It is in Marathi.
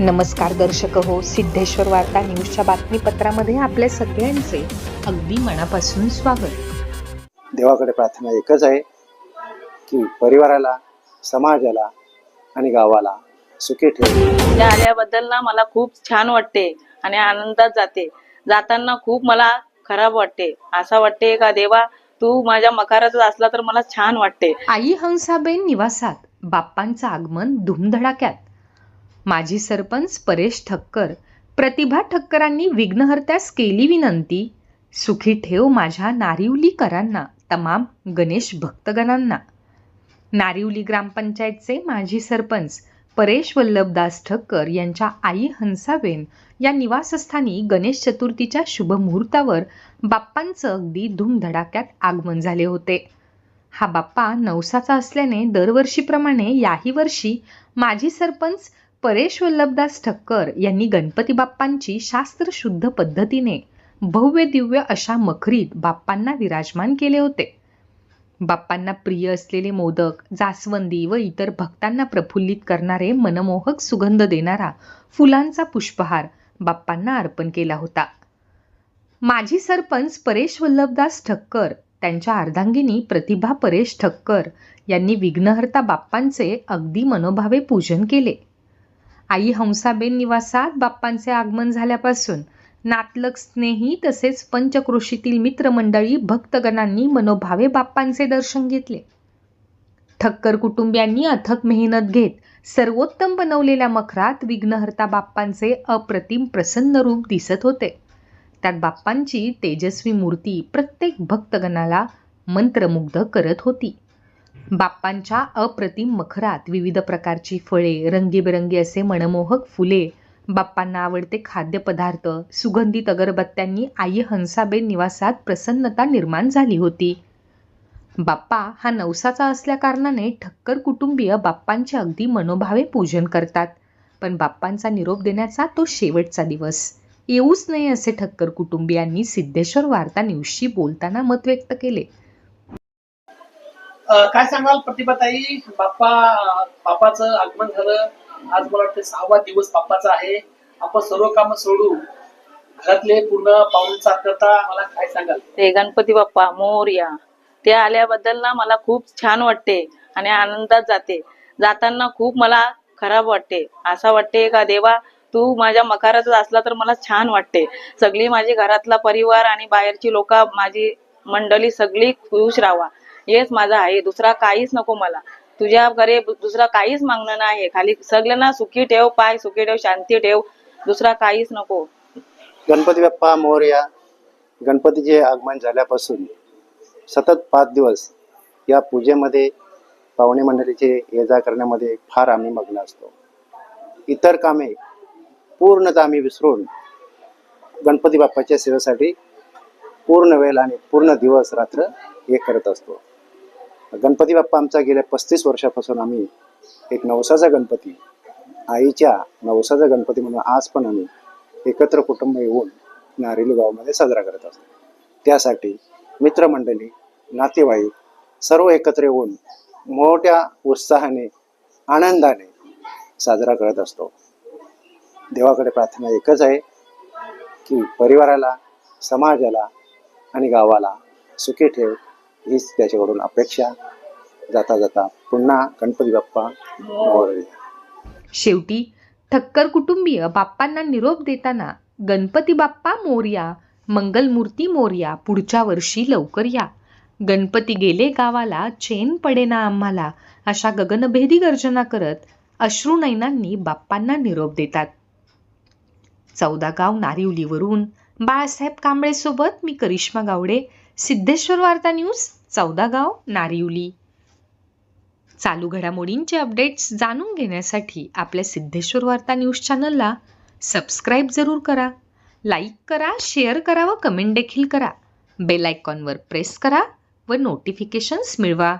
नमस्कार दर्शक हो सिद्धेश्वर वार्ता न्यूजच्या बातमीपत्रामध्ये आपल्या सगळ्यांचे अगदी मनापासून स्वागत. देवाकडे प्रार्थना एकच आहे की परिवाराला समाजाला आणि गावाला सुखी ठेव. आल्याबद्दल ना मला खूप छान वाटते आणि आनंदात जाते. जाताना खूप मला खराब वाटते. असं वाटते का देवा तू माझ्या मकारातच असला तर मला छान वाटते. आई हंसाबेन निवासात बाप्पांचं आगमन धुमधडाक्यात. माजी सरपंच परेश ठक्कर. प्रतिभा ठक्करांनी विघ्नहर्त्यास केली विनंती. सुखी ठेव माझ्या नारिवलीकरांना तमाम गणेश भक्तगणांना. नारिवली ग्रामपंचायतचे माजी सरपंच परेश वल्लभदास ठक्कर यांच्या आई हंसाबेन या निवासस्थानी गणेश चतुर्थीच्या शुभ मुहूर्तावर बाप्पांचं अगदी धूमधडाक्यात आगमन झाले होते. हा बाप्पा नवसाचा असल्याने दरवर्षीप्रमाणे याही वर्षी माजी सरपंच परेश वल्लभदास ठक्कर यांनी गणपती बाप्पांची शास्त्रशुद्ध पद्धतीने भव्य दिव्य अशा मखरीत बाप्पांना विराजमान केले होते. बाप्पांना प्रिय असलेले मोदक जास्वंदी व इतर भक्तांना प्रफुल्लित करणारे मनमोहक सुगंध देणारा फुलांचा पुष्पहार बाप्पांना अर्पण केला होता. माजी सरपंच परेश वल्लभदास ठक्कर त्यांच्या अर्धांगिनी प्रतिभा परेश ठक्कर यांनी विघ्नहर्ता बाप्पांचे अगदी मनोभावे पूजन केले. आई हंसाबेन निवासात बाप्पांचे आगमन झाल्यापासून. नातलग स्नेही तसेच पंचक्रोशीतील मित्रमंडळी भक्तगणांनी मनोभावे बाप्पांचे दर्शन घेतले. ठक्कर कुटुंबियांनी अथक मेहनत घेत सर्वोत्तम बनवलेल्या मखरात विघ्नहर्ता बाप्पांचे अप्रतिम प्रसन्न रूप दिसत होते. त्यात बाप्पांची तेजस्वी मूर्ती प्रत्येक भक्तगणाला मंत्रमुग्ध करत होती. बाप्पांच्या अप्रतिम मखरात विविध प्रकारची फळे रंगीबेरंगी असे मनमोहक फुले बाप्पांना आवडते खाद्यपदार्थ सुगंधित अगरबत्त्यांनी आई हंसाबेन निवासात प्रसन्नता निर्माण झाली होती. बाप्पा हा नवसाचा असल्याकारणाने ठक्कर कुटुंबीय बाप्पांचे अगदी मनोभावे पूजन करतात पण बाप्पांचा निरोप देण्याचा तो शेवटचा दिवस. येऊच नये असे ठक्कर कुटुंबियांनी सिद्धेश्वर वार्ता न्यूजशी बोलताना मत व्यक्त केले. काय सांगाल प्रतिभाताई? बाप्पा बाप्पाचं आगमन झालं. आज मला वाटतं सहावा दिवस बाप्पाचा आहे. आपण सर्व काम सोडू. घरातले पूर्ण पाहुणचार करता मला काय सांगाल? ते गणपती बाप्पा मोरया ते आल्याबद्दल ना मला खूप छान वाटते आणि आनंदात जाते. जाताना खूप मला खराब वाटते. असं वाटते का देवा तू माझ्या मकारातच असला तर मला छान वाटते. सगळी माझी घरातला परिवार आणि बाहेरची लोक माझी मंडळी सगळी खुश राहावा. हेच माझा आहे. दुसरा काहीच नको मला. तुझ्या घरी दुसरा काहीच मागणं नाही खाली सगळ्यांना सुखी ठेव पाय सुखी ठेव शांती ठेव. दुसरा काहीच नको. गणपती बाप्पा मोर्या गणपतीचे आगमन झाल्यापासून सतत पाच दिवस या पूजेमध्ये पाहुणे मंडळीचे ये जा करण्यामध्ये फार आम्ही मग्न असतो. इतर कामे पूर्णतः आम्ही विसरून गणपती बाप्पाच्या सेवेसाठी पूर्ण वेळ आणि पूर्ण दिवस रात्र हे करत असतो. गणपती बाप्पा आमचा गेल्या पस्तीस वर्षापासून आम्ही एक नवसाचा गणपती आईच्या नवसाचा गणपती म्हणून आज पण आम्ही एकत्र कुटुंब येऊन नारेली गावामध्ये साजरा करत असतो. त्यासाठी मित्रमंडळी नातेवाईक सर्व एकत्र येऊन मोठ्या उत्साहाने आनंदाने साजरा करत असतो. देवाकडे प्रार्थना एकच आहे की परिवाराला समाजाला आणि गावाला सुखी ठेव. हीच त्याच्याकडून अपेक्षा जाता जाता पुन्हा गणपती बाप्पा शेवटी ठक्कर कुटुंबीय बाप्पांना निरोप देताना गणपती बाप्पा मोर्या मंगलमूर्ती मोरया पुढच्या वर्षी लवकर या. गणपती गेले गावाला चेन पडेना आम्हाला अशा गगनभेदी गर्जना करत अश्रुनैनांनी बाप्पांना निरोप देतात. चौदा गाव नारिवलीवरून बाळासाहेब कांबळेसोबत मी करिश्मा गावडे सिद्धेश्वर वार्ता न्यूज चौदा गाव नारिवली. चालू घडामोडींचे अपडेट्स जाणून घेण्यासाठी आपल्या सिद्धेश्वर वार्ता न्यूज चॅनलला सबस्क्राईब जरूर करा. लाईक करा शेअर करा व कमेंट देखील करा. बेल आयकॉनवर प्रेस करा व नोटिफिकेशन्स मिळवा.